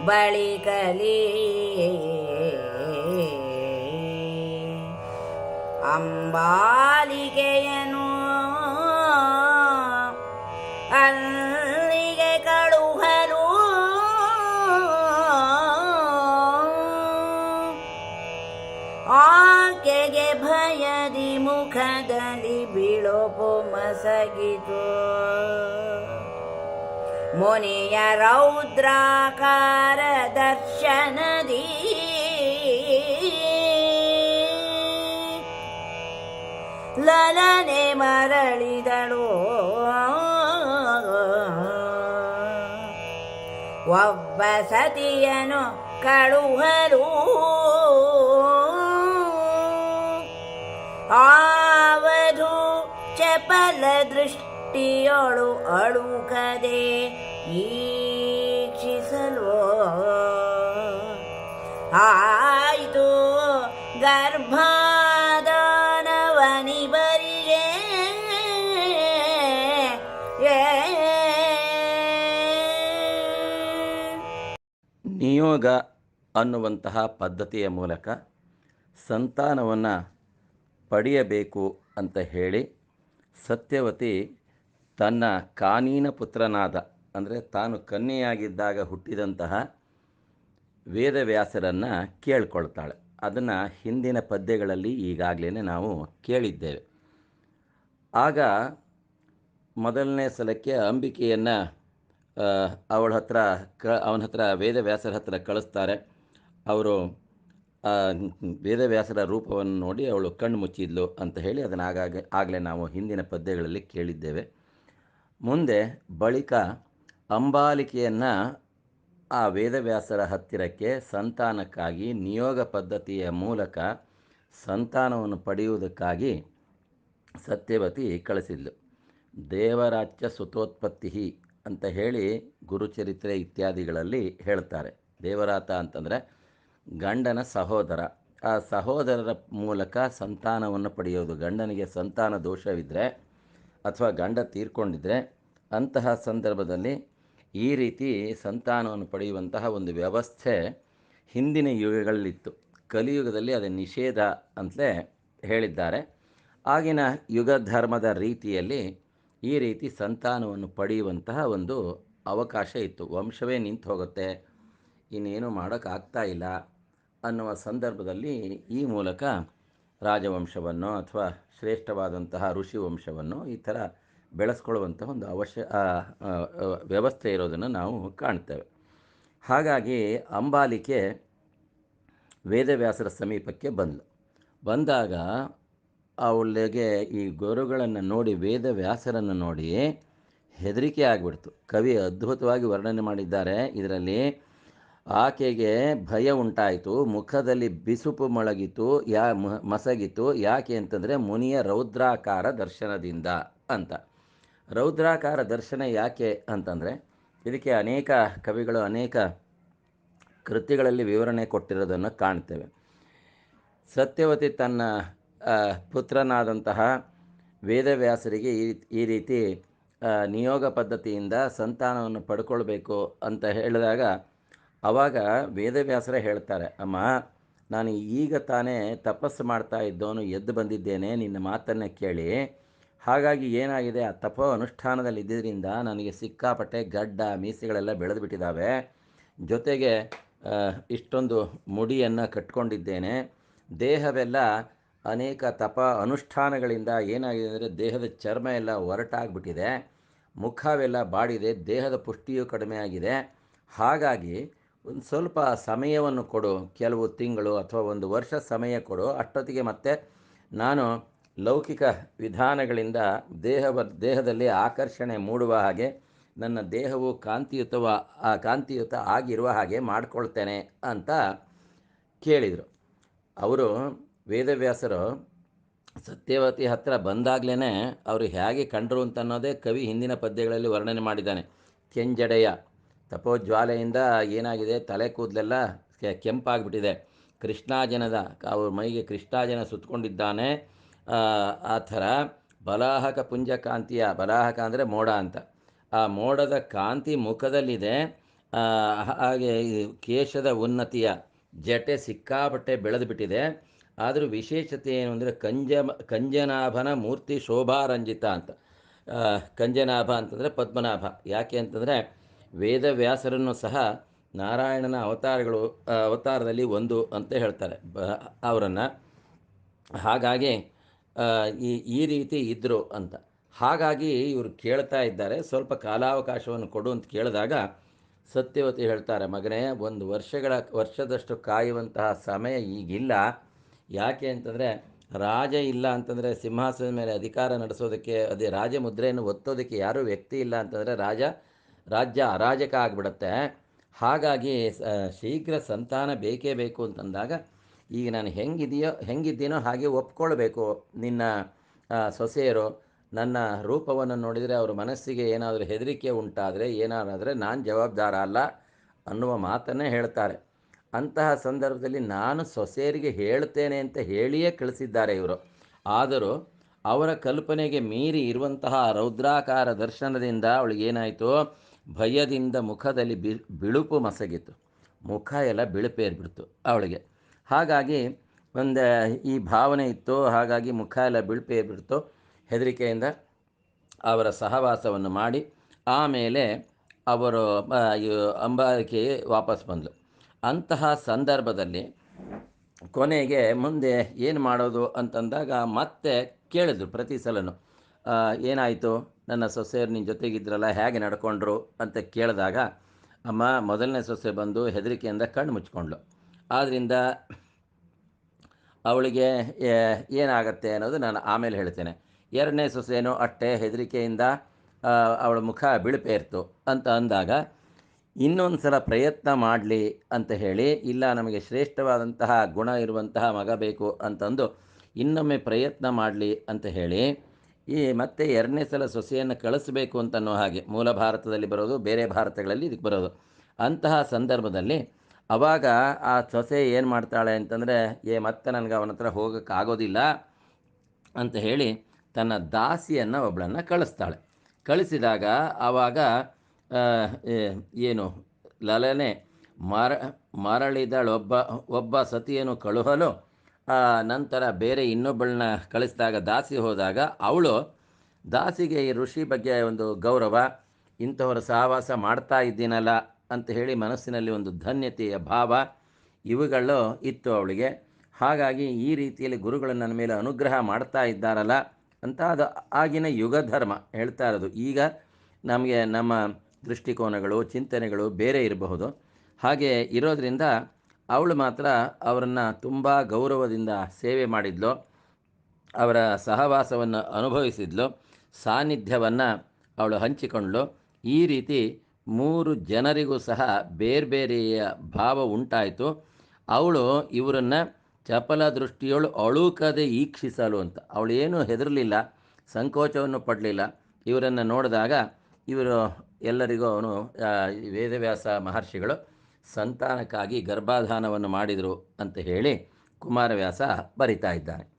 ಬಳಿಕಲಿ ಅಂಬಾಲಿಗೆಯನು ಅಲ್ಲಿಗೆ ಕಳುಹನು. ಆಕೆಗೆ ಭಯದಿ ಮುಖದಲ್ಲಿ ಬೀಳೋಪು ಮಸಗಿತು. ಮುನಿಯ ರೌದ್ರಾಕಾರ ದರ್ಶನದಿ. ಲಲನೆ ಮರಳಿದಳು. ಒಬ್ಬ ಸತಿಯನು ಕಳುಹಲು. ಆವಧು ಚಪಲ ದೃಷ್ಟಿಯೊಳು ಅಳುಕದೆ ಈಕ್ಷಿಸಲು ಆಯಿತು ಗರ್ಭಾದಾನವನಿಬರಿಗೆ. ನಿಯೋಗ ಅನ್ನುವಂತಹ ಪದ್ಧತಿಯ ಮೂಲಕ ಸಂತಾನವನ್ನು ಪಡೆಯಬೇಕು ಅಂತ ಹೇಳಿ ಸತ್ಯವತಿ ತನ್ನ ಕಾನೀನ ಪುತ್ರನಾದ ಅಂದರೆ ತಾನು ಕನ್ಯೆಯಾಗಿದ್ದಾಗ ಹುಟ್ಟಿದಂತಹ ವೇದವ್ಯಾಸರನ್ನು ಕೇಳ್ಕೊಳ್ತಾಳೆ. ಅದನ್ನು ಹಿಂದಿನ ಪದ್ಯಗಳಲ್ಲಿ ಈಗಾಗಲೇ ನಾವು ಕೇಳಿದ್ದೇವೆ. ಆಗ ಮೊದಲನೇ ಸಲಕ್ಕೆ ಅಂಬಿಕೆಯನ್ನು ಅವಳ ಹತ್ರ ಕ, ಅವನ ಹತ್ರ ವೇದವ್ಯಾಸರ ಹತ್ರ ಕಳಿಸ್ತಾರೆ. ಅವರು ವೇದವ್ಯಾಸರ ರೂಪವನ್ನು ನೋಡಿ ಅವಳು ಕಣ್ಣು ಮುಚ್ಚಿದ್ಲು ಅಂತ ಹೇಳಿ ಅದನ್ನು ಆಗಾಗ ಆಗಲೇ ನಾವು ಹಿಂದಿನ ಪದ್ಯಗಳಲ್ಲಿ ಕೇಳಿದ್ದೇವೆ. ಮುಂದೆ ಬಳಿಕ ಅಂಬಾಲಿಕೆಯನ್ನು ಆ ವೇದವ್ಯಾಸರ ಹತ್ತಿರಕ್ಕೆ ಸಂತಾನಕ್ಕಾಗಿ ನಿಯೋಗ ಪದ್ಧತಿಯ ಮೂಲಕ ಸಂತಾನವನ್ನು ಪಡೆಯುವುದಕ್ಕಾಗಿ ಸತ್ಯವತಿ ಕಳಿಸಿದ್ಲು. ದೇವರಾಜ್ಯ ಸುತೋತ್ಪತ್ತಿ ಅಂತ ಹೇಳಿ ಗುರುಚರಿತ್ರೆ ಇತ್ಯಾದಿಗಳಲ್ಲಿ ಹೇಳ್ತಾರೆ. ದೇವರಾತ ಅಂತಂದರೆ ಗಂಡನ ಸಹೋದರ. ಆ ಸಹೋದರರ ಮೂಲಕ ಸಂತಾನವನ್ನು ಪಡೆಯೋದು. ಗಂಡನಿಗೆ ಸಂತಾನ ದೋಷವಿದ್ದರೆ ಅಥವಾ ಗಂಡ ತೀರ್ಕೊಂಡಿದ್ದರೆ ಅಂತಹ ಸಂದರ್ಭದಲ್ಲಿ ಈ ರೀತಿ ಸಂತಾನವನ್ನು ಪಡೆಯುವಂತಹ ಒಂದು ವ್ಯವಸ್ಥೆ ಹಿಂದಿನ ಯುಗಗಳಲ್ಲಿತ್ತು. ಕಲಿಯುಗದಲ್ಲಿ ಅದು ನಿಷೇಧ ಅಂತಲೇ ಹೇಳಿದ್ದಾರೆ. ಆಗಿನ ಯುಗ ಧರ್ಮದ ರೀತಿಯಲ್ಲಿ ಈ ರೀತಿ ಸಂತಾನವನ್ನು ಪಡೆಯುವಂತಹ ಒಂದು ಅವಕಾಶ ಇತ್ತು. ವಂಶವೇ ನಿಂತು ಹೋಗುತ್ತೆ, ಇನ್ನೇನು ಮಾಡೋಕ್ಕಾಗ್ತಾ ಇಲ್ಲ ಅನ್ನುವ ಸಂದರ್ಭದಲ್ಲಿ ಈ ಮೂಲಕ ರಾಜವಂಶವನ್ನು ಅಥವಾ ಶ್ರೇಷ್ಠವಾದಂತಹ ಋಷಿ ವಂಶವನ್ನು ಈ ಥರ ಬೆಳೆಸ್ಕೊಳ್ಳುವಂತಹ ಒಂದು ಅವಶ್ಯ ವ್ಯವಸ್ಥೆ ಇರೋದನ್ನು ನಾವು ಕಾಣ್ತೇವೆ. ಹಾಗಾಗಿ ಅಂಬಾಲಿಕೆ ವೇದವ್ಯಾಸರ ಸಮೀಪಕ್ಕೆ ಬಂದಳು ಬಂದಾಗ ಅವಳಿಗೆ ಈ ಗುರುಗಳನ್ನು ನೋಡಿ, ವೇದವ್ಯಾಸರನ್ನು ನೋಡಿ ಹೆದರಿಕೆ ಆಗಿಬಿಡ್ತು. ಕವಿ ಅದ್ಭುತವಾಗಿ ವರ್ಣನೆ ಮಾಡಿದ್ದಾರೆ. ಇದರಲ್ಲಿ ಆಕೆಗೆ ಭಯ ಉಂಟಾಯಿತು, ಮುಖದಲ್ಲಿ ಬಿಸುಪು ಮೊಳಗಿತು, ಯಾ ಮಸಗಿತು. ಯಾಕೆ ಅಂತಂದರೆ ಮುನಿಯ ರೌದ್ರಾಕಾರ ದರ್ಶನದಿಂದ ಅಂತ. ರೌದ್ರಾಕಾರ ದರ್ಶನ ಯಾಕೆ ಅಂತಂದರೆ, ಇದಕ್ಕೆ ಅನೇಕ ಕವಿಗಳು, ಅನೇಕ ಕೃತಿಗಳಲ್ಲಿ ವಿವರಣೆ ಕೊಟ್ಟಿರೋದನ್ನು ಕಾಣ್ತೇವೆ. ಸತ್ಯವತಿ ತನ್ನ ಪುತ್ರನಾದಂತಹ ವೇದವ್ಯಾಸರಿಗೆ ಈ ಈ ರೀತಿ ನಿಯೋಗ ಪದ್ಧತಿಯಿಂದ ಸಂತಾನವನ್ನು ಪಡ್ಕೊಳ್ಬೇಕು ಅಂತ ಹೇಳಿದಾಗ ಆವಾಗ ವೇದವ್ಯಾಸರೇ ಹೇಳ್ತಾರೆ, ಅಮ್ಮ, ನಾನು ಈಗ ತಾನೇ ತಪಸ್ಸು ಮಾಡ್ತಾ ಇದ್ದವನು ಎದ್ದು ಬಂದಿದ್ದೇನೆ, ನಿನ್ನ ಮಾತನ್ನು ಕೇಳಿ. ಹಾಗಾಗಿ ಏನಾಗಿದೆ? ಆ ತಪೋ ಅನುಷ್ಠಾನದಲ್ಲಿ ಇದ್ದಿದ್ದರಿಂದ ನನಗೆ ಸಿಕ್ಕಾಪಟ್ಟೆ ಗಡ್ಡ, ಮೀಸೆಗಳೆಲ್ಲ ಬೆಳೆದು ಬಿಟ್ಟಿದ್ದಾವೆ ಜೊತೆಗೆ ಇಷ್ಟೊಂದು ಮುಡಿಯನ್ನು ಕಟ್ಕೊಂಡಿದ್ದೇನೆ. ದೇಹವೆಲ್ಲ ಅನೇಕ ತಪ ಅನುಷ್ಠಾನಗಳಿಂದ ಏನಾಗಿದೆ ಅಂದರೆ ದೇಹದ ಚರ್ಮ ಎಲ್ಲ ಒರಟಾಗ್ಬಿಟ್ಟಿದೆ. ಮುಖವೆಲ್ಲ ಬಾಡಿದೆ. ದೇಹದ ಪುಷ್ಟಿಯೂ ಕಡಿಮೆ ಆಗಿದೆ. ಹಾಗಾಗಿ ಒಂದು ಸ್ವಲ್ಪ ಸಮಯವನ್ನು ಕೊಡು. ಕೆಲವು ತಿಂಗಳು ಅಥವಾ ಒಂದು ವರ್ಷ ಸಮಯ ಕೊಡು. ಅಷ್ಟೊತ್ತಿಗೆ ಮತ್ತೆ ನಾನು ಲೌಕಿಕ ವಿಧಾನಗಳಿಂದ ದೇಹವ ದೇಹದಲ್ಲಿ ಆಕರ್ಷಣೆ ಮೂಡುವ ಹಾಗೆ ನನ್ನ ದೇಹವು ಕಾಂತಿಯುತವ ಕಾಂತಿಯುತ ಆಗಿರುವ ಹಾಗೆ ಮಾಡಿಕೊಳ್ತೇನೆ ಅಂತ ಕೇಳಿದರು. ಅವರು ವೇದವ್ಯಾಸರು ಸತ್ಯವತಿ ಹತ್ರ ಬಂದಾಗಲೇ ಅವರು ಹೇಗೆ ಕಂಡರು ಅಂತ ಅನ್ನೋದೇ ಕವಿ ಹಿಂದಿನ ಪದ್ಯಗಳಲ್ಲಿ ವರ್ಣನೆ ಮಾಡಿದ್ದಾನೆ. ಕೆಂಜಡೆಯ ತಪೋಜ್ವಾಲೆಯಿಂದ ಏನಾಗಿದೆ, ತಲೆ ಕೂದಲೆಲ್ಲ ಕೆಂಪಾಗ್ಬಿಟ್ಟಿದೆ. ಕೃಷ್ಣಾಜನದ, ಅವ್ರ ಮೈಗೆ ಕೃಷ್ಣಾಜನ ಸುತ್ತಕೊಂಡಿದ್ದಾನೆ ಆ, ಥರ ಬಲಾಹಕ ಪುಂಜ ಕಾಂತಿಯ ಬಲಾಹಕ ಅಂದರೆ ಮೋಡ ಅಂತ. ಆ ಮೋಡದ ಕಾಂತಿ ಮುಖದಲ್ಲಿದೆ. ಹಾಗೆ ಕೇಶದ ಉನ್ನತಿಯ ಜಟೆ ಸಿಕ್ಕಾಪಟ್ಟೆ ಬೆಳೆದು ಬಿಟ್ಟಿದೆ ಆದರೂ ವಿಶೇಷತೆ ಏನು ಅಂದರೆ ಕಂಜ ಕಂಜನಾಭನ ಮೂರ್ತಿ ಶೋಭಾರಂಜಿತ ಅಂತ. ಕಂಜನಾಭ ಅಂತಂದರೆ ಪದ್ಮನಾಭ. ಯಾಕೆ ಅಂತಂದರೆ ವೇದವ್ಯಾಸರನ್ನು ಸಹ ನಾರಾಯಣನ ಅವತಾರಗಳು ಅವತಾರದಲ್ಲಿ ಒಂದು ಅಂತ ಹೇಳ್ತಾರೆ ಬ ಅವರನ್ನು. ಹಾಗಾಗಿ ಈ ಈ ರೀತಿ ಇದ್ದರು ಅಂತ. ಹಾಗಾಗಿ ಇವರು ಕೇಳ್ತಾ ಇದ್ದಾರೆ. ಸ್ವಲ್ಪ ಕಾಲಾವಕಾಶವನ್ನು ಕೊಡು ಅಂತ ಕೇಳಿದಾಗ ಸತ್ಯವತಿ ಹೇಳ್ತಾರೆ, ಮಗನೇ, ಒಂದು ವರ್ಷಗಳ, ವರ್ಷದಷ್ಟು ಕಾಯುವಂತಹ ಸಮಯ ಈಗಿಲ್ಲ. ಯಾಕೆ ಅಂತಂದರೆ ರಾಜ ಇಲ್ಲ ಅಂತಂದರೆ ಸಿಂಹಾಸನದ ಮೇಲೆ ಅಧಿಕಾರ ನಡೆಸೋದಕ್ಕೆ, ಅದೇ ರಾಜ ಮುದ್ರೆಯನ್ನು ಒತ್ತೋದಕ್ಕೆ ಯಾರೂ ವ್ಯಕ್ತಿ ಇಲ್ಲ ಅಂತಂದರೆ ರಾಜ, ರಾಜ್ಯ ಅರಾಜಕ ಆಗಿಬಿಡುತ್ತೆ. ಹಾಗಾಗಿ ಶೀಘ್ರ ಸಂತಾನ ಬೇಕೇ ಬೇಕು ಅಂತಂದಾಗ ಈಗ ನಾನು ಹೆಂಗಿದೆಯೋ, ಹೆಂಗಿದ್ದೀನೋ ಹಾಗೆ ಒಪ್ಕೊಳ್ಬೇಕು. ನಿನ್ನ ಸೊಸೆಯರು ನನ್ನ ರೂಪವನ್ನು ನೋಡಿದರೆ ಅವ್ರ ಮನಸ್ಸಿಗೆ ಏನಾದರೂ ಹೆದರಿಕೆ ಉಂಟಾದರೆ, ಏನಾದರೆ ನಾನು ಜವಾಬ್ದಾರ ಅಲ್ಲ ಅನ್ನುವ ಮಾತನ್ನೇ ಹೇಳ್ತಾರೆ. ಅಂತಹ ಸಂದರ್ಭದಲ್ಲಿ ನಾನು ಸೊಸೆಯರಿಗೆ ಹೇಳ್ತೇನೆ ಅಂತ ಹೇಳಿಯೇ ಕಳಿಸಿದ್ದಾರೆ ಇವರು. ಆದರೂ ಅವರ ಕಲ್ಪನೆಗೆ ಮೀರಿ ಇರುವಂತಹ ರೌದ್ರಾಕಾರ ದರ್ಶನದಿಂದ ಅವಳಿಗೇನಾಯಿತು ಭಯದಿಂದ ಮುಖದಲ್ಲಿ ಬಿಳುಪು ಮಸಗಿತ್ತು. ಮುಖ ಎಲ್ಲ ಬಿಳುಪೇರ್ಬಿಡ್ತು ಅವಳಿಗೆ. ಹಾಗಾಗಿ ಒಂದು ಈ ಭಾವನೆ ಇತ್ತು, ಹಾಗಾಗಿ ಮುಖ ಎಲ್ಲ ಬಿಳುಪೇರ್ಬಿಡ್ತು ಹೆದರಿಕೆಯಿಂದ ಅವರ ಸಹವಾಸವನ್ನು ಮಾಡಿ, ಆಮೇಲೆ ಅವರು ಅಂಬಾರಿಕೆ ವಾಪಸ್ ಬಂದಳು ಅಂತಹ ಸಂದರ್ಭದಲ್ಲಿ ಕೊನೆಗೆ ಮುಂದೆ ಏನು ಮಾಡೋದು ಅಂತಂದಾಗ ಮತ್ತೆ ಕೇಳಿದ್ರು ಪ್ರತಿ ಸಲನೂ. ಏನಾಯಿತು? ನನ್ನ ಸೊಸೆಯರು ನಿನ್ನ ಜೊತೆಗಿದ್ರಲ್ಲ, ಹೇಗೆ ನಡ್ಕೊಂಡ್ರು ಅಂತ ಕೇಳಿದಾಗ ಅಮ್ಮ, ಮೊದಲನೇ ಸೊಸೆ ಬಂದು ಹೆದರಿಕೆಯಿಂದ ಕಣ್ಣು ಮುಚ್ಕೊಂಡ್ಳು. ಆದ್ದರಿಂದ ಅವಳಿಗೆ ಏನಾಗತ್ತೆ ಅನ್ನೋದು ನಾನು ಆಮೇಲೆ ಹೇಳ್ತೇನೆ. ಎರಡನೇ ಸೊಸೆಯನ್ನು ಅಟ್ಟೆ ಹೆದರಿಕೆಯಿಂದ ಅವಳ ಮುಖ ಬಿಳುಪೇರ್ತು ಅಂತ ಅಂದಾಗ ಇನ್ನೊಂದು ಸಲ ಪ್ರಯತ್ನ ಮಾಡಲಿ ಅಂತ ಹೇಳಿ, ಇಲ್ಲ ನಮಗೆ ಶ್ರೇಷ್ಠವಾದಂತಹ ಗುಣ ಇರುವಂತಹ ಮಗ ಬೇಕು ಅಂತಂದು ಇನ್ನೊಮ್ಮೆ ಪ್ರಯತ್ನ ಮಾಡಲಿ ಅಂತ ಹೇಳಿ, ಈ ಮತ್ತೆ ಎರಡನೇ ಸಲ ಸೊಸೆಯನ್ನು ಕಳಿಸಬೇಕು ಅಂತನ್ನೋ ಹಾಗೆ, ಮೂಲ ಭಾರತದಲ್ಲಿ ಬರೋದು, ಬೇರೆ ಭಾರತಗಳಲ್ಲಿ ಇದಕ್ಕೆ ಬರೋದು, ಅಂತಹ ಸಂದರ್ಭದಲ್ಲಿ ಅವಾಗ ಆ ಸೊಸೆ ಏನು ಮಾಡ್ತಾಳೆ ಅಂತಂದರೆ, ಏ, ಮತ್ತೆ ನನಗೆ ಅವನ ಹತ್ರ ಹೋಗೋಕ್ಕಾಗೋದಿಲ್ಲ ಅಂತ ಹೇಳಿ ತನ್ನ ದಾಸಿಯನ್ನು ಒಬ್ಬಳನ್ನು ಕಳಿಸ್ತಾಳೆ. ಕಳಿಸಿದಾಗ ಆವಾಗ ಏನು, ಲಲನೆ, ಮರ ಮರಳಿದಳೊಬ್ಬ ಒಬ್ಬ ಸತಿಯನ್ನು ಕಳುಹಲು. ನಂತರ ಬೇರೆ ಇನ್ನೊಬ್ಬಳನ್ನ ಕಳಿಸಿದಾಗ, ದಾಸಿ ಹೋದಾಗ, ಅವಳು ದಾಸಿಗೆ ಈ ಋಷಿ ಬಗ್ಗೆ ಒಂದು ಗೌರವ, ಇಂಥವರು ಸಹವಾಸ ಮಾಡ್ತಾ ಇದ್ದೀನಲ್ಲ ಅಂತ ಹೇಳಿ ಮನಸ್ಸಿನಲ್ಲಿ ಒಂದು ಧನ್ಯತೆಯ ಭಾವ ಇವುಗಳು ಇತ್ತು ಅವಳಿಗೆ. ಹಾಗಾಗಿ ಈ ರೀತಿಯಲ್ಲಿ ಗುರುಗಳು ನನ್ನ ಮೇಲೆ ಅನುಗ್ರಹ ಮಾಡ್ತಾ ಇದ್ದಾರಲ್ಲ ಅಂತ ಅದು ಆಗಿನ ಯುಗ ಧರ್ಮ ಹೇಳ್ತಾ ಇರೋದು. ಈಗ ನಮಗೆ ನಮ್ಮ ದೃಷ್ಟಿಕೋನಗಳು, ಚಿಂತನೆಗಳು ಬೇರೆ ಇರಬಹುದು. ಹಾಗೆ ಇರೋದರಿಂದ ಅವಳು ಮಾತ್ರ ಅವರನ್ನು ತುಂಬ ಗೌರವದಿಂದ ಸೇವೆ ಮಾಡಿದ್ಲು. ಅವರ ಸಹವಾಸವನ್ನು ಅನುಭವಿಸಿದ್ಲು. ಸಾನ್ನಿಧ್ಯವನ್ನು ಅವಳು ಹಂಚಿಕೊಂಡ್ಳು. ಈ ರೀತಿ ಮೂರು ಜನರಿಗೂ ಸಹ ಬೇರೆ ಬೇರೆಯ ಭಾವ ಉಂಟಾಯಿತು. ಅವಳು ಇವರನ್ನು ಚಪಲ ದೃಷ್ಟಿಯೊಳು ಅಳುಕದೆ ಈಕ್ಷಿಸಲು ಅಂತ. ಅವಳು ಏನೂ ಹೆದರಲಿಲ್ಲ, ಸಂಕೋಚವನ್ನು ಪಡಲಿಲ್ಲ. ಇವರನ್ನು ನೋಡಿದಾಗ ಇವರು ಎಲ್ಲರಿಗೂ ಅವನು ವೇದವ್ಯಾಸ ಮಹರ್ಷಿಗಳು ಸಂತಾನಕ್ಕಾಗಿ ಗರ್ಭಾಧಾನವನ್ನು ಮಾಡಿದರು ಅಂತ ಹೇಳಿ ಕುಮಾರವ್ಯಾಸ ಬರಿತಾ ಇದ್ದಾನೆ.